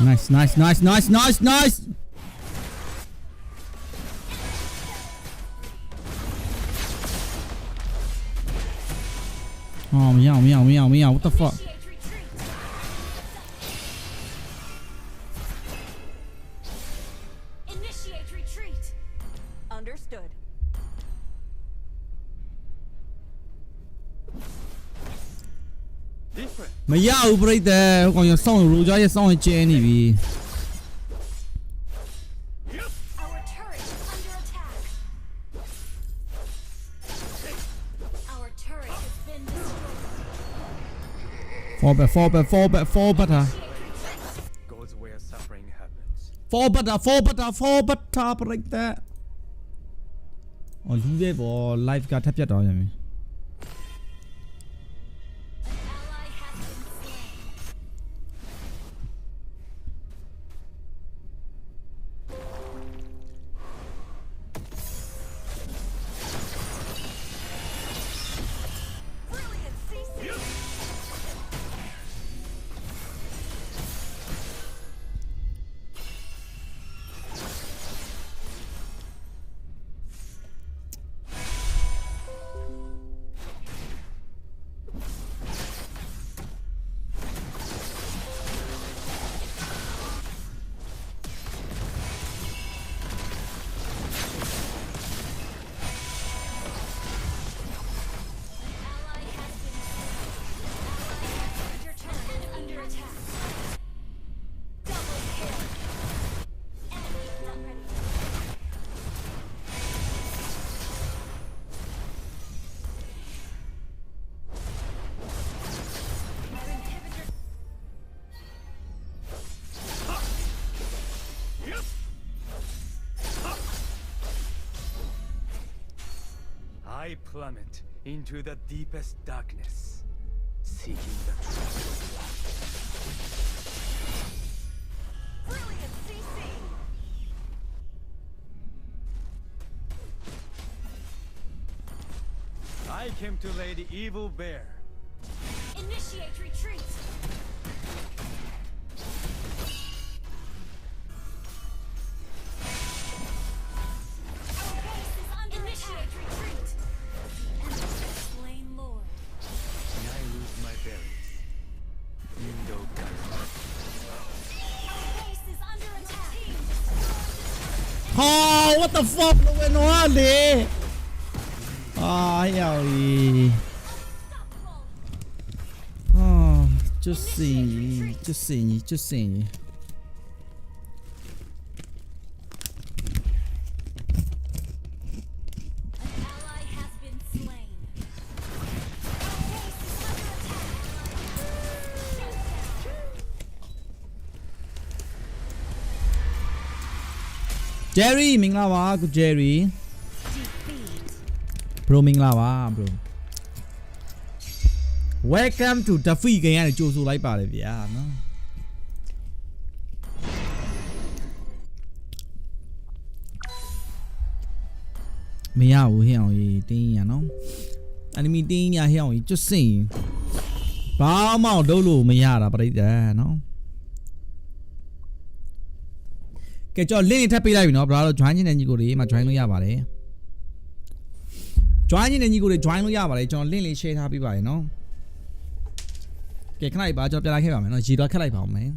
nice nice nice nice nice nice အော်မရအောင်မရအောင်မရအောင်မရအောင် what the fuck မရဘူးပြိတ္တဟိုကောင်ရစောင်းရိုဂျာရဲ့စောင်းရင်ကျဲနေပြီ Our turret is under attack. Our turret has been destroyed. fall back fall back fall back fall back တာ goes where suffering happens. fall back တာ fall back တာ fall back တာပြိတ္တအော်လူပဲပေါ့ live ကထပ်ပြတ်တော့ရမယ် plummet into the deepest darkness, seeking the truth. Brilliant CC. I came to lay the evil bare. What the fuck လို့ဝင်တော့လေအာရောက်ပြီ Unstoppable. အာကျွ Jerry မင်္ဂလာပါကု Jerry Defeat. bro မင်္ဂလာပါ bro welcome to defeat game ကနေကြိုဆိုလိုက်ပါတယ်ဗျာနော်မရဘူးဟဲ့အောင်ကြီးတင်းရနော် enemy တင်းရဟဲ့အောင်ကြီးကျွတ်စင်ဘာမှတော့လုပ်လို့မရတာပြိတ္တနော် ကဲကြော် link ထပ်ပေးလိုက်ပြီနော် brother join ချင်တဲ့ညီကိုတွေမှာ join လို့ရပါတယ် join ချင်တဲ့ညီကိုတွေ join လို့ရပါတယ်ကျွန်တော် link လေး share ထားပေးပါတယ်နော်ကဲခဏလေးပါကျွန်တော်ပြလိုက်ခဲ့ပါမယ်နော်ရေတော့ခက်လိုက်ပါဦးမယ်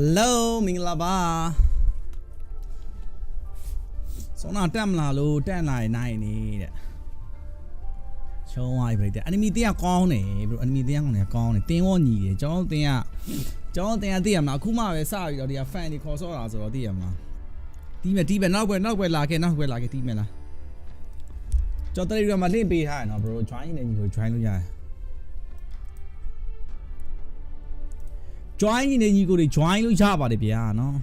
Hello မင်္ဂလာပါဆောနာတက်မလာလို့တက်လာရင်နိုင်နေတဲ့ချုံးသွားပြီပြိတ္တ enemy တင်းကကောင်းတယ်ဘရို enemy တင်းကကောင်းတယ်ကောင်းတယ်တင်းရောညီတယ်ကျွန်တော်တို့တင်းကကျွန်တော်တို့တင်းကသိရမလားအခုမှပဲစပြီးတော့ဒီက fan တွေခေါ်ဆော့တာဆိုတော့သိရမလားတီးမယ်တီးမယ်နောက်ပဲနောက်ပဲလာခဲ့နောက်ပဲလာခဲ့တီးမယ်လားကျွန်တော် Telegram မှာ link ပေးထားရနော် bro join နေညီကို join လို့ရတယ် join နေညီကိုတွေ join လို့ရပါတယ်ဗျာနော်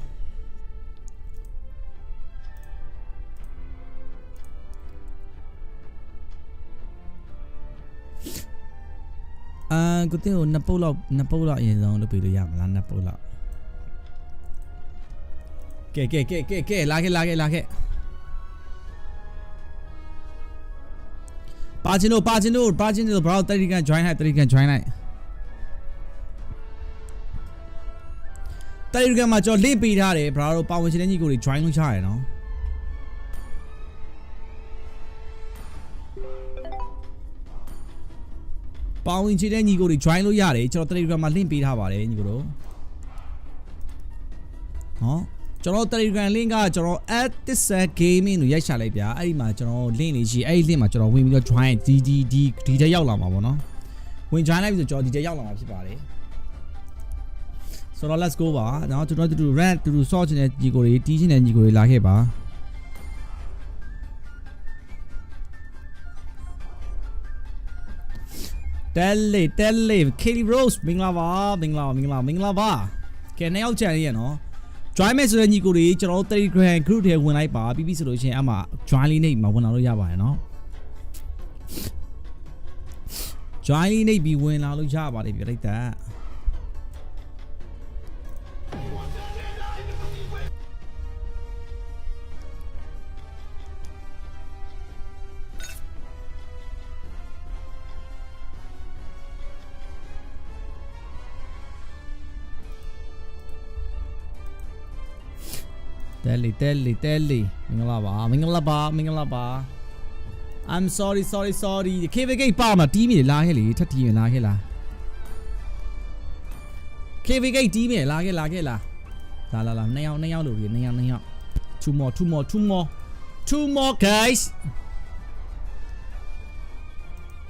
အာကိုတင်ကိုနှစ်ပုတ်လောက်နှစ်ပုတ်လောက်အရင်ဆုံးလုပ်ပေးလို့ရမလားနှစ်ပုတ်လောက်ကဲကဲကဲကဲကဲလာခဲ့လာခဲ့လာခဲ့ပါချင်တို့ပါချင်တို့ပါချင်တို့ bro 30ကန် join လိုက်30ကန် join လိုက် Telegram မှာကျွန်တော် link ပေးထားတယ် bro တို့ပါဝင်ရှင်တဲ့ညီကိုတွေ join လုပ်ချရတယ်နော်ပါဝင်ရှင်တဲ့ညီကိုတွေ join လို့ရတယ်ကျွန်တော် Telegram မှာ link ပေးထားပါတယ်ညီကိုတို့ဟောကျွန်တော် Telegram link ကကျွန်တော် @tisa gaming လို့ရိုက်ချလိုက်ဗျာအဲ့ဒီမှာကျွန်တော် link လေးရှိအဲ့ဒီ link မှာကျွန်တော်ဝင်ပြီးတော့ join ဒီဒီဒီဒီတဲ့ရောက်လာမှာပေါ့နော်ဝင် join လိုက်ပြီဆိုကျွန်တော်ဒီတဲ့ရောက်လာမှာဖြစ်ပါတယ် ဆိုတော့ let's go ပါเนาะကျွန်တော်တို့တူ rant တူတူ ဆော့ချင်တဲ့ညီကိုတွေတီးချင်တဲ့ညီကိုတွေလာခဲ့ပါတဲလေတဲလေ Kelly Rose မင်္ဂလာပါမင်္ဂလာပါမင်္ဂလာမင်္ဂလာပါကဲနှစ်ယောက်ကြံရရနော် join မဲ့ဆိုတဲ့ညီကိုတွေကျွန်တော်တို့ Telegram group ထဲဝင်လိုက်ပါပြီးပြီဆိုလို့ရှိရင်အမှ join လေးနေမှာဝင်လာလို့ရပါတယ်နော် join လေးနေပြီးဝင်လာလို့ရပါတယ်ပြလိုက်တာ တဲလီတဲလီတဲလီမင်္ဂလာပါမင်္ဂလာပါမင်္ဂလာပါ I'm sorry sorry sorry KVK ပါမှာတီးမိလာခဲ့လေထပ်တီးရင်လာခဲ့လား KVK တီးမိလာခဲ့လာခဲ့လားလာလာလာနှစ်ယောက်နှစ်ယောက်လို့ဒီနှစ်ယောက်နှစ်ယောက် two more two more two more two more guys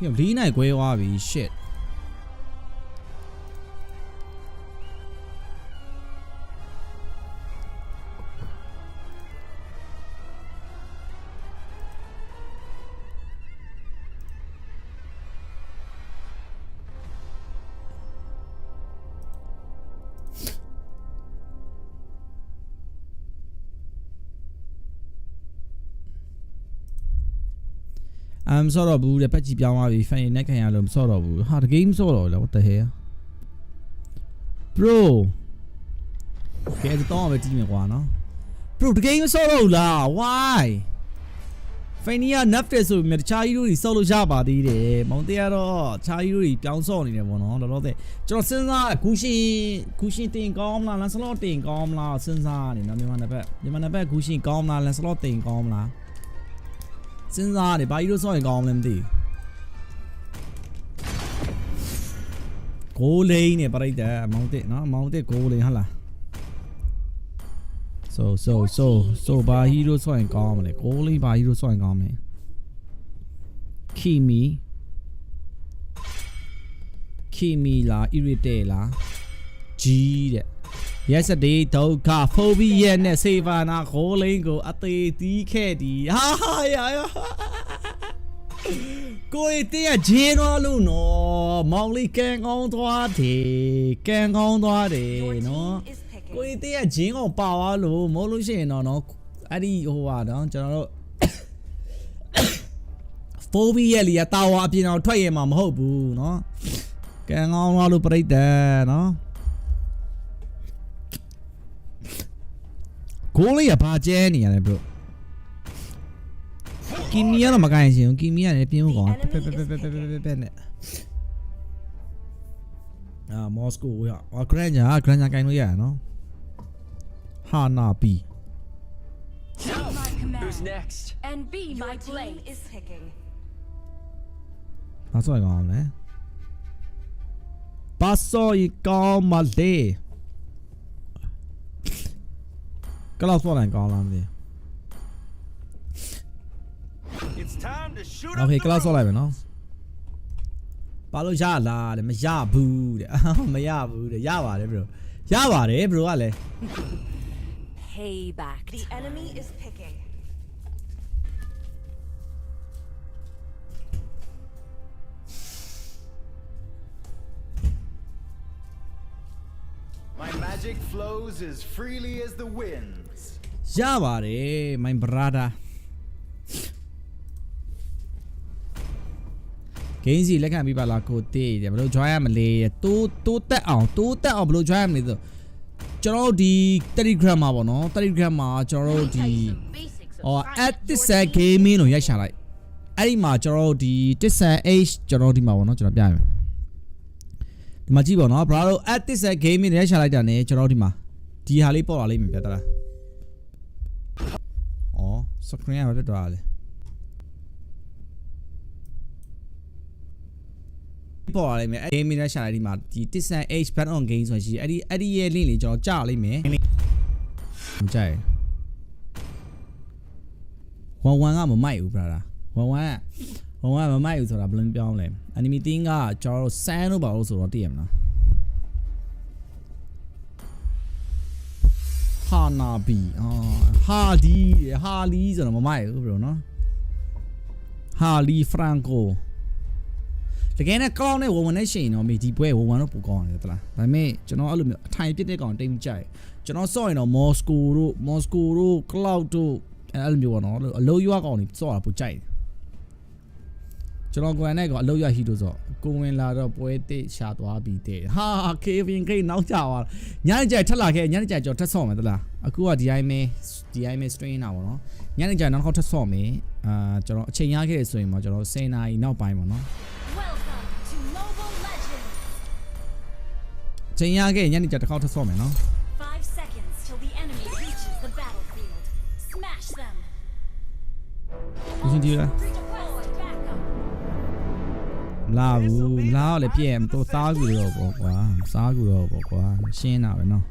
ညလေးနိုင်ခွဲသွားပြီ shit အမ်ဆော့တော့ဘူးတဲ့ပတ်ကြီးပြောင်းသွားပြီဖန်ရင်နဲ့ခံရလို့မဆော့တော့ဘူးဟာတကယ်မဆော့တော့လဲ what the hell bro ကဲတော့ပဲတီးမယ်ကွာနော် bro တကယ်မဆော့တော့ဘူးလား why ဖန်နီယာ nuff တဲ့ဆိုပေမဲ့တခြားကြီးတို့တွေဆော့လို့ရပါသေးတယ်မောင်တရားတော့တခြားကြီးတို့တွေပြောင်းဆော့နေတယ်ပေါ့နော်တော်တော်တဲ့ကျွန်တော်စဉ်းစားဂူရှင်ဂူရှင်တင်ကောင်းမလားလန်စလော့တင်ကောင်းမလားစဉ်းစားနေနော်မြန်မာနယ်ဘက်မြန်မာနယ်ဘက်ဂူရှင်ကောင်းမလားလန်စလော့တင်ကောင်းမလား စဉ်းစားတယ်ဘာကြီးလို့စောင့်ရင်ကောင်းမလဲမသိဘူးဂိုးလိန်နဲ့ပြိတ္တာအမောင်တက်နော်အမောင်တက်ဂိုးလိန်ဟုတ်လား so so so so ဘာဟီရိုစောင့်ရင်ကောင်းမလဲဂိုးလိန်ဘာဟီရိုစောင့်ရင်ကောင်းမလဲ kimi kimi လား irritate လား G တဲ့ yesterday ဒုက္ခ phobia နဲ့စေဗာနာခိုးလိန်ကို အသေးတီးခဲ့သည်ဟာဟာယာယာကိုရီတေးကဂျင်းတော့လို့နော်မောင်လေးကန်ကောင်းသွားတယ်ကန်ကောင်းသွားတယ် Your နော် team is picking. ကိုရီတေးကဂျင်းကိုပါသွားလို့မဟုတ်လို့ရှိရင်တော့နော်အဲ့ဒီဟိုဟာနော်ကျွန်တော်တို့ phobia လီကတာဝါအပြင်အောင်ထွက်ရမှာမဟုတ်ဘူးနော်ကန်ကောင်းသွားလို့ပြိတ္တနော် ကိုလေးကဘာကျဲနေရလဲ bro ကီမီကတော့မကိုင်းရှင်ဘူးကီမီကလည်းပြင်းဦးကောင်ပက်ပက်ပက်ပက်ပက်ပက်ပက်ပက်နဲ့အာမော်စကိုရအာဂရန်ညာဂရန်ညာကိုင်းလို့ရရနော်ဟာနာပီ My command. Who's next? And be Your my team blade. is picking. ဘာဆိုရကောင်လဲဘာဆိုရကောင်မလေး ကလောက်ဆော့လိုက်ကောင်းလားမသိ It's time to shoot โอ up เค the ကလောက်ဆော့ roof. လိုက်မယ်နော်ပါလို့ရလားတဲ့မရဘူးတဲ့ အာမရဘူးတဲ့ရပါတယ် bro ရပါတယ် bro ကလည်း Payback. The enemy is picking. Magic flows as freely as the winds. ရပါတယ် my brother ဂိမ်းစီလက်ခံပြီးပါလားကိုတေးတယ်ဘယ်လို join ရမလဲတိုးတိုးတက်အောင်တိုးတက်အောင်ဘယ်လို join ရမလဲဆိုကျွန်တော်တို့ဒီ Telegram မှာပေါ့နော် Telegram မှာကျွန်တော်တို့ဒီဟော at this gaming လို့ရိုက်ရှာလိုက်အဲ့ဒီမှာကျွန်တော်တို့ဒီ this h ကျွန်တော်တို့ဒီမှာပေါ့နော်ကျွန်တော်ပြရမယ် ဒီမှာကြည့်ပေါ့နော် bro at this gaming ရိုက်ရှာလိုက်တာ ਨੇ ကျွန်တော်တို့ဒီမှာဒီဟာလေးပေါ်လာလိမ့်မယ်ပြတ်တလား။အော် screen ကဘာဖြစ်သွားတာလဲ။ပေါ်လာလိမ့်မယ်။ game နဲ့ရှာလိုက်ဒီမှာဒီ Tisan H ban on game ဆိုရှိတယ်။အဲ့ဒီအဲ့ဒီရဲ့ link လေးကျွန်တော်ကြားလိုက်မယ်။မကြိုက်။11ကမမိုက်ဘူး brother ။11က 11ကမမိုက်ဘူးဆိုတာဘယ်လိုပြောင်းလဲ။ enemy team ကကျွန်တော်တို့ sand လို့ပါလို့ဆိုတော့သိရမလား။ဟာနာဘီအာဟာလီဟာလီဆိုတော့မမိုက်ဘူး bro နော်ဟာလီဖရန်ကိုတကယ်နဲ့ကောင်းတဲ့ဝဝန်နဲ့ရှိရင်တော့မိဒီပွဲဝဝန်တော့ပူကောင်းတယ်တလားဒါပေမဲ့ကျွန်တော်အဲ့လိုမျိုးအထိုင်ပြစ်တဲ့ကောင်တိတ်မကြိုက်ကျွန်တော်စော့ရင်တော့မော်စကိုတို့မော်စကိုတို့ကလောက်တို့အဲ့လိုမျိုးပေါ့နော်အလိုရွာကောင်တွေစော့တာပူကြိုက်တယ် ကျွန်တော်ကိုယ်နဲ့ကအလုပ်ရရှိလို့ဆိုကိုဝင်လာတော့ပွဲတိတ်ရှာသွားပြီးတဲ့ဟာကေဗင်ကိတ်နောက်ကြသွားညနေကျထက်လာခဲ့ညနေကျကျွန်တော်ထက်ဆော့မယ်တလားအခုကဒီတိုင်းပဲဒီတိုင်းပဲ strain တာပေါ့နော်ညနေကျနောက်တစ်ခေါက်ထက်ဆော့မယ်အာကျွန်တော်အချိန်ရခဲ့တယ်ဆိုရင်တော့ကျွန်တော်10နာရီနောက်ပိုင်းပေါ့နော် Welcome to Mobile Legends. အချိန်ရခဲ့ညနေကျတစ်ခေါက်ထက်ဆော့မယ်နော် Five seconds till the enemy reaches the battlefield. Smash them. ဒီချင်းဒီလား Redeploy backup. မလာဘူးမလာတော့လည်းပြည့်ရမတော့စားကူတော့ပေါ့ကွာစားကူတော့ပေါ့ကွာရှင်းတာပဲနော်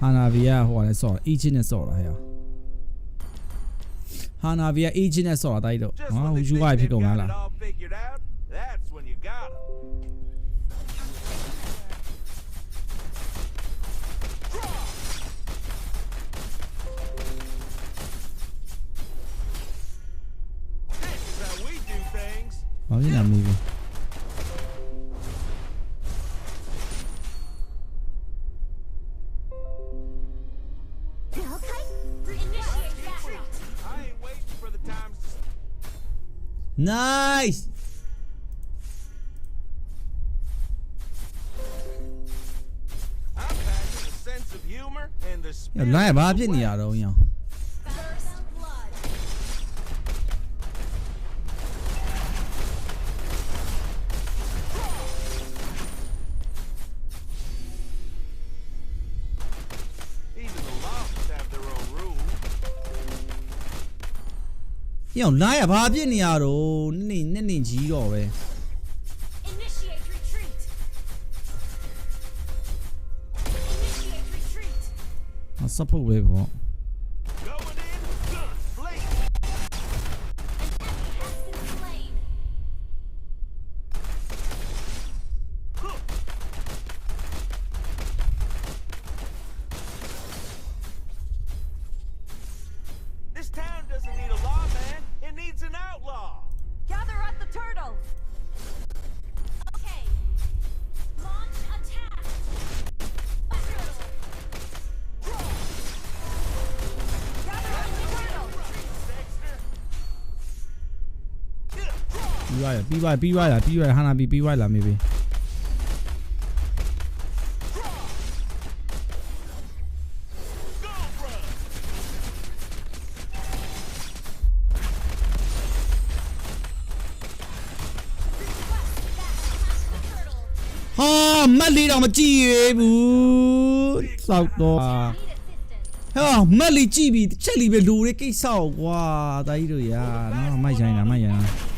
ဟာနာဗီယာဟိုကလည်းဆော့အီချင်းနဲ့ဆော့တာဟဲ့ဟာနာဗီယာအီချင်းနဲ့ဆော့တာတိုက်တော့ Just ဟာ when ဟို they ယူ think ဝိုင်းဖြစ် they've ကုန်လား got လား it all figured out, that's when you got 'em. This is how we do things. ဘာဖြစ်လဲမသိ Nice! Ya ne yapacaksın ya oğlum ya? ညောင်လိုင်းကဘာဖြစ်နေရတော့နင်းနင်းနင်းကြီးတော့ပဲ Initiate retreat. Initiate retreat. အဆပ်ဖို့ပဲပေါ့ သွားရပြီးသွားပြီးသွားရပြီးသွားဟာနာပြီးပြီးသွားလာမေးပြီ Go, bro. ဟာမက်လေးတော့မကြည့်ရဘူးစောက်တော့ Need assistance. ဟဲ့မက်လေးကြည့်ပြီးတစ်ချက်လေးပဲလူတွေကိစ္စကွာတာကြီးတို့ရာနော်မိုက်ဆိုင်တာမိုက်ဆိုင်တာ